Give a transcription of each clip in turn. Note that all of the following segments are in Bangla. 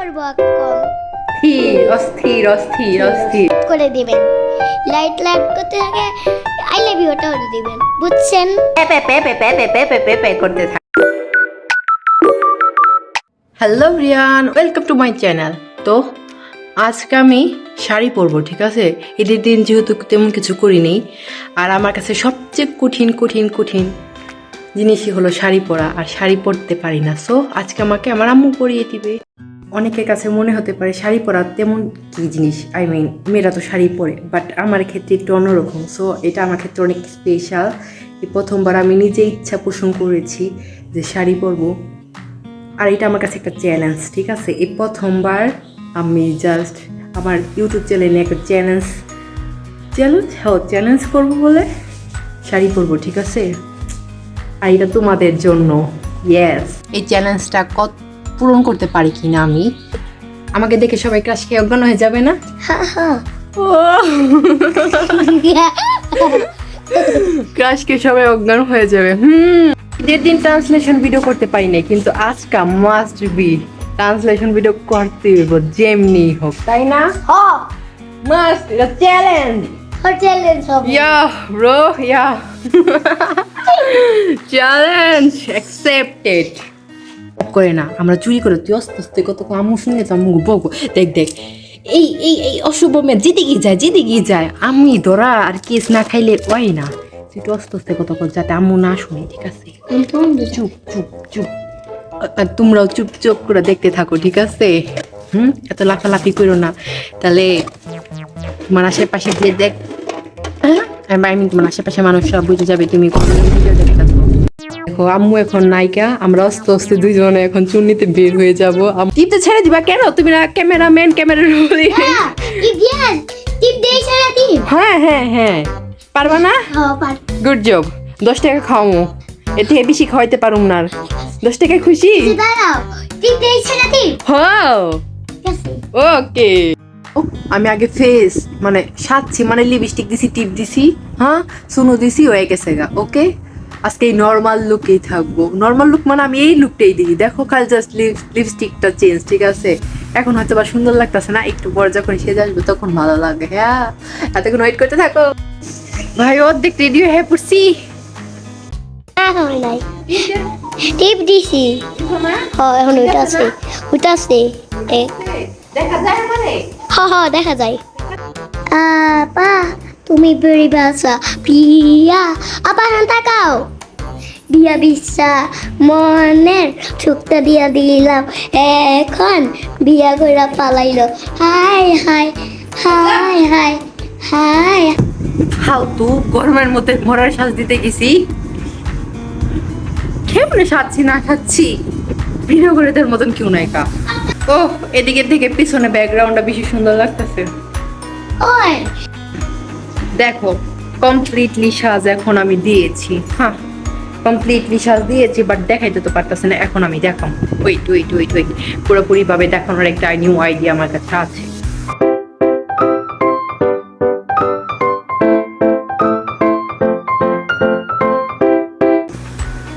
করব এখন। স্থির অস্থির অস্থির অস্থির। করে দিবেন। লাইট লাইট করতে থাকে আই লাভ ইউ ওটাও দিবেন বুঝছেন? Pay pay pay pay pay pay pay pay pay করতে থাক। Hello Riyan welcome to my channel. তো আজকে আমি শাড়ি পরবো ঠিক আছে? ঈদের দিন যেহেতু তেমন কিছু করিনি আর আমার কাছে সবচেয়ে কঠিন কঠিন কঠিন জিনিসই হলো শাড়ি পরা আর শাড়ি পরতে পারি না। সো আজকে আমাকে আমার আম্মু পরিয়ে দিবে। অনেকের কাছে মনে হতে পারে শাড়ি পরা তেমন কি জিনিস? আই মিন মেয়েরা তো শাড়ি পরে বাট আমার ক্ষেত্রে একটু অন্যরকম। সো এটা আমার ক্ষেত্রে অনেক স্পেশাল প্রথমবার আমি নিজে ইচ্ছা পোষণ করেছি যে শাড়ি পরবো। আর এটা আমার কাছে একটা চ্যালেঞ্জ ঠিক আছে? এই প্রথমবার আমি জাস্ট আমার ইউটিউব চ্যানেলে একটা চ্যালেঞ্জ চ্যালেঞ্জ হ্যাঁ চ্যালেঞ্জ করব বলে শাড়ি পরবো, ঠিক আছে? আর এটা তোমাদের জন্য ইয়েস এই চ্যালেঞ্জটা কত পূরণ করতে পারি কি না আমি? আমাকে দেখে সবাই ক্রাশ খেয়ে অজ্ঞান হয়ে যাবে না? ক্রাশকে সবাই অজ্ঞান হয়ে যাবে। হুম। ঈদের দিন ট্রান্সলেশন ভিডিও করতে পারি না কিন্তু আজকা মাস্ট বি ট্রান্সলেশন ভিডিও করতে হইব যেমনি হোক তাই না? মাস্ট এটা চ্যালেঞ্জ সব yeah bro yeah challenge accepted করে না। আমরা চুরি করে তুই আস্তে আস্তে কত আম্মু শুনে তো আম্মু বকবো। দেখ দেখ। এই এই এই অশুভ মেয়ে জিতে গিয়ে যায় জিতে গিয়ে যায় আমি ধরা আর কেস না খাইলে ওই না। তুই একটু আস্তে কত কর যাতে আম্মু না শুনে ঠিক আছে? চুপ চুপ চুপ। আর তোমরাও চুপ চুপ করে দেখতে থাকো ঠিক আছে? হুম? এত লাফালাফি করো না। তাহলে তোমার আশেপাশে যে দেখ। হ্যাঁ? আমি তোমার আশেপাশে মানুষরা বুঝে যাবে তুমি কোন ভিডিও দেখতেছো দেখো আম্মু এখন নায়িকা আমরা আস্তে আস্তে দুইজনে এখন চুন্নিতে বের হয়ে যাব। টিপতে ছেড়ে দিবা কেন? তুমি না ক্যামেরাম্যান ক্যামেরা রোলি। টিপ দিয়েন টিপ দিয়ে সারা টিপ হ্যাঁ হ্যাঁ হ্যাঁ। পারবা না? হ্যাঁ পার গুড জব দশ টাকা খাওয়ামো। এতে বেশি খাওয়াইতে পারুম না আর। দশ টাকা খুশি? টিপ হ্যাঁ। ওকে। আমি আগে ফেস মানে সাজছি মানে লিপস্টিক দিছি টিপ দিছি হ্যাঁ? সুনো দিছি হয়ে গেছে গা ওকে? আজকে এই নর্মাল লুকেই থাকব। নর্মাল লুক মানে আমি এই লুকটাই দিই দেখো খালি জাস্ট লিপস্টিকটা চেঞ্জ ঠিক আছে? এখন হয়তো বা সুন্দর লাগতেছে না একটু পর যখন সেজে আসবে তখন ভালো লাগে হ্যাঁ? এতক্ষণ ওয়েট করতে থাকো। ভাই অর্ধেক রেডি হয়ে পড়ছি। টিপ দিছি। হ্যাঁ এখন ওইটা আছে। ওইটা আছে। দেখা যায় মানে? হ্যাঁ হ্যাঁ দেখা যায়। আপা তুমি বাসা প্রিয়া। হান তাকাও দিয়া বিশ্বা মনের সুখটা দিয়া দিলাম। এখন বিয়া কইরা পালাইলো। Hi hi hi hi hi. ফালতু গরমের মধ্যে মরার শ্বাস দিতে গেছি। কেমনে সাজছি না খাচ্ছি করে দেওয়ার মতন কেউ নাই কা। ও এদিকে থেকে পিছনে ব্যাকগ্রাউন্ডটা বেশি সুন্দর লাগতেছে। ওই দেখো কমপ্লিটলি সাজ এখন আমি দিয়েছি। হ্যাঁ কমপ্লিটলি সাজ দিয়েছি বাট দেখাইতে তো পারতেছে না, এখন আমি দেখাম। ওয়েট ওয়েট ওয়েট ওয়েট পুরোপুরি ভাবে দেখানোর একটা নিউ আইডিয়া আমার কাছে আছে।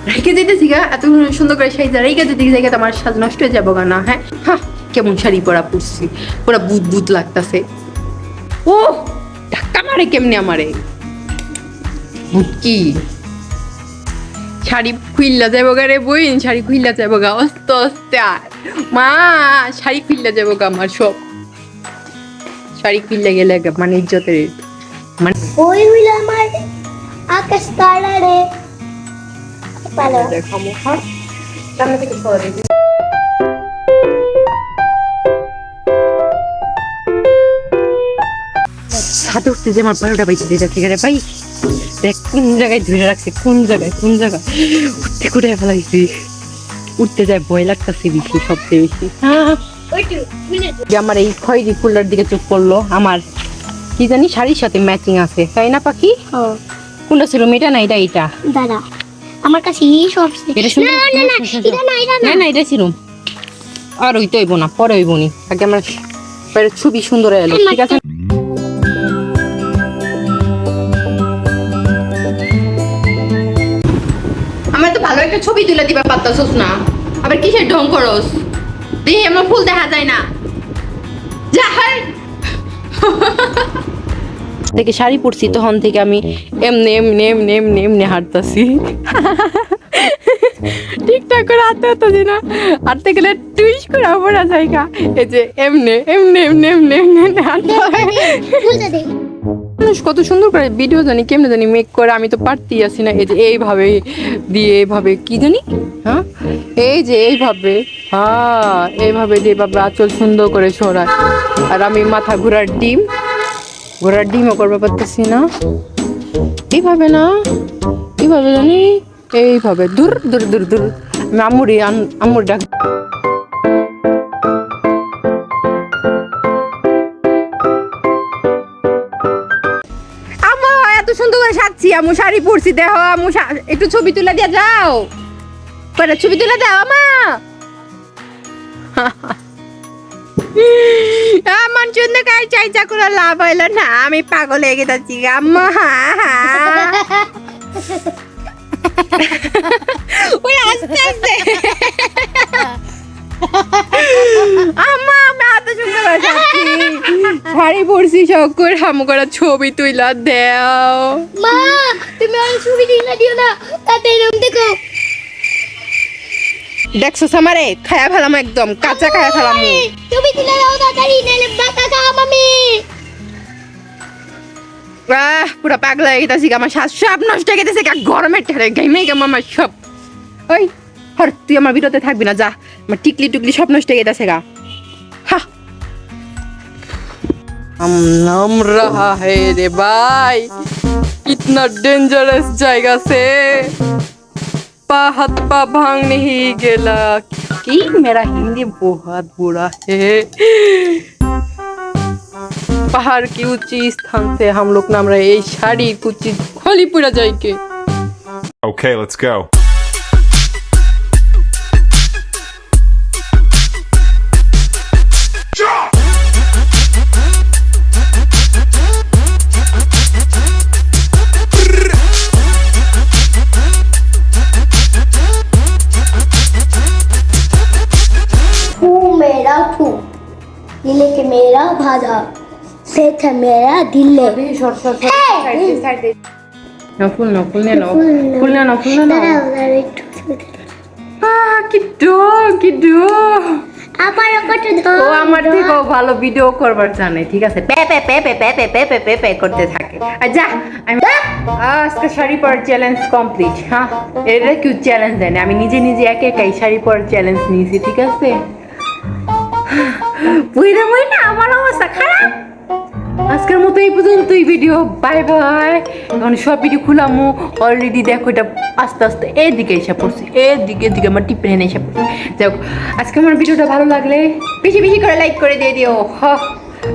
রেখে দিতেছি গা এত সুন্দর করে শাড়ি রেখে দিতে জায়গা আমার সাজ নষ্ট হয়ে যাব না হ্যাঁ? হ্যাঁ কেমন শাড়ি পরা পরছি, পুরা বুত বুত লাগতাছে। ও ধাক্কা মারে কেমনে আমারে? কি শাড়ি খুইল্লা যাব গা রে বইন শাড়ি খুইল্লা যাব গা অস্ত অস্তে আর মা শাড়ি খুইল্লা যাব গা আমার সব। শাড়ি খুইল্লা গেলে মানে ইজ্জতের মানে ওই হইল আমার আকাশ তারারে। পালো দেখামো হ্যাঁ সামনে থেকে সরে ছাদে উঠতে যে আমার বারোটা বাইতে দিয়ে যাচ্ছে এখানে ভাই দেখ কোন জায়গায় ধরে রাখছে কোন জায়গায় কোন জায়গায় উঠতে করে ফেলাইছি। উঠতে যায় ভয় লাগতেছে বেশি সবচেয়ে বেশি। যে আমার এই খয়েরি ফুলটার দিকে চোখ পড়ল আমার কি জানি শাড়ির সাথে ম্যাচিং আছে তাই না পাখি? কোনটা ছিল এটা না এটা এটা? দাদা আমার কাছে এই সব এটা না না না এটা না এটা না। না না এটা ছিল। আর ওই তো হইব না পরে হইব নি। আগে আমার ছবি সুন্দর এলো ঠিক আছে? ভালো একটা ছবি তুলে দিবা পারতাছস না। আবার কিসের ঢং করস? দেখি আমার ফুল দেখা যায় না। যা হাই। দেখে শাড়ি পরছি তখন থেকে আমি এমনি এমনি এমনি এমনি এমনি হাঁটতাছি। ঠিকঠাক করে হাঁটতে হতো না। হাঁটতে গেলে টুইস করে পড়া জায়গা এই যে এমনি এমনি এমনি এমনি এমনি হাঁটতে হয়। মানুষ কত সুন্দর করে ভিডিও জানি, কেমনে জানি মেক করে, আমি তো পারতেই আছি না। এই যে এইভাবে দিয়ে, এইভাবে কি জানি? হ্যাঁ? এই যে এইভাবে হ্যাঁ এইভাবে দিয়ে এইভাবে আঁচল সুন্দর করে সরায়। আর আমি মাথা ঘোরার ডিম, ঘোরার ডিমও করতে পারতেছি না। এইভাবে না, এইভাবে জানি, এইভাবে দূর দূর দূর দূর আমি আমুরি আমুর ডাক সাজছি আমু শাড়ি পরছি দেখো আমু একটু ছবি তুলে দিয়ে যাও পরে ছবি তুলে দাও আমা আমার জন্য কাই চাইচা করে লাভ হইল না আমি পাগল হয়ে গেছি আম্মা শখ করে হামু করা ছবি তুইলা দেও। মা তুমি আমার ছবি দিলে দিও না তাতে এরকম দেখো। দেখছ আমারে খায়া ফেলাম একদম কাঁচা খায়া ফেলাম। দিলে দাও তাড়াতাড়ি খাওয়াম আমি। আহ পুরা পাগলা হয়ে গেছে আমার শ্বাস সব নষ্ট হয়ে গেছে গা গরমে ঠেলে গাইমে গেম আমার সব। ওই হর তুই আমার ভিতরতে থাকবি না যা। আমার টিকলি টুকলি সব নষ্ট হয়ে গেছে গা। हम नाम रहा है रे भाई इतना डेंजरस जाएगा से पा हाथ पा भांग नहीं गेला कि मेरा हिंदी बहुत बुरा है पहाड़ की ऊंची स्थान से हम लोग नाम रहे ये शाड़ी कुछ खोली पूरा जाएंगे Okay, let's go. से था मेरा दिल না ফুল না ফুল নে নাও ফুল না নাও ফুল না নাও দাঁড়াও দাঁড়াও একটু ছবি তুলি। আহ, কি ডো কি ডো আবার কত ও আমার থেকেও ভালো ভিডিও করবার জানে ঠিক আছে pay pay pay pay pay pay pay pay pay pay করতে থাকে আর যা আমি আজকে শাড়ি পরার চ্যালেঞ্জ কমপ্লিট হ্যাঁ এটা কেউ চ্যালেঞ্জ দেয় না আমি নিজে নিজে একে একাই শাড়ি পরার চ্যালেঞ্জ নিয়েছি ঠিক আছে বুঝলে বই না আমার অবস্থা খারাপ আজকের মতো এই পর্যন্ত এই ভিডিও বাই বাই এখন সব ভিডিও খুলামো। অলরেডি দেখো এটা আস্তে আস্তে এদিকে এসে পড়ছি। এদিকে এদিকে আমার টিপে এনে এসে পড়ছি। যাই আজকে আমার ভিডিওটা ভালো লাগলে বেশি বেশি করে লাইক করে দিয়ে দিও। হ।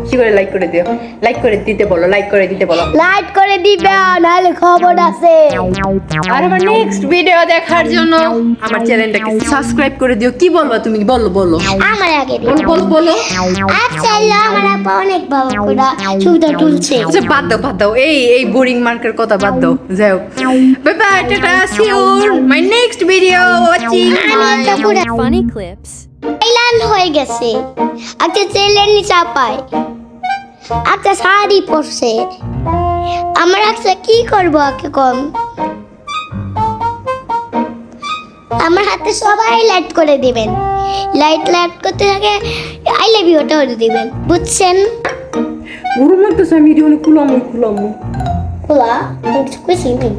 বেশি করে লাইক করে দিও? লাইক করে দিতে বলো লাইক করে দিতে বলো। লাইট করে দিবে নাহলে খবর আছে। আর আমার নেক্সট ভিডিও দেখার জন্য আমার চ্যানেলটাকে সাবস্ক্রাইব করে দিও। কি বলবা তুমি? বলো বলো। আমার আগে দিও। বলো বলো বলো। আচ্ছা আমার আপা অনেক ভালো করে ছবিটা তুলছে। আচ্ছা বাদ দাও বাদ দাও। এই এই বোরিং মার্কের কথা বাদ দাও। যাই হোক। Bye bye tata see you my next video watching আমি একটা লাল হয়ে গেছে। আচ্ছা ছেলে নিচা পায় আচ্ছা শাড়ি পরছে। আমার আচ্ছা কি করব আগে কম? আমার হাতে সবাই লাইট করে দিবেন। লাইট লাইট করতে থাকে আই লাভ ইউটা ওটা দিবেন। বুঝছেন? গরম লাগতেছে আমি এটা অনেক কুলাম কুলাম। কুলা? কিছু নেই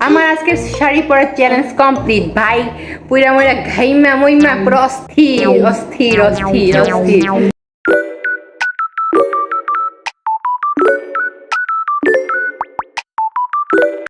আমার আজকে শাড়ি পরার চ্যালেঞ্জ কমপ্লিট ভাই পুরা মোরা ঘাইমা মইমা, পুরো অস্থির অস্থির অস্থির অস্থির।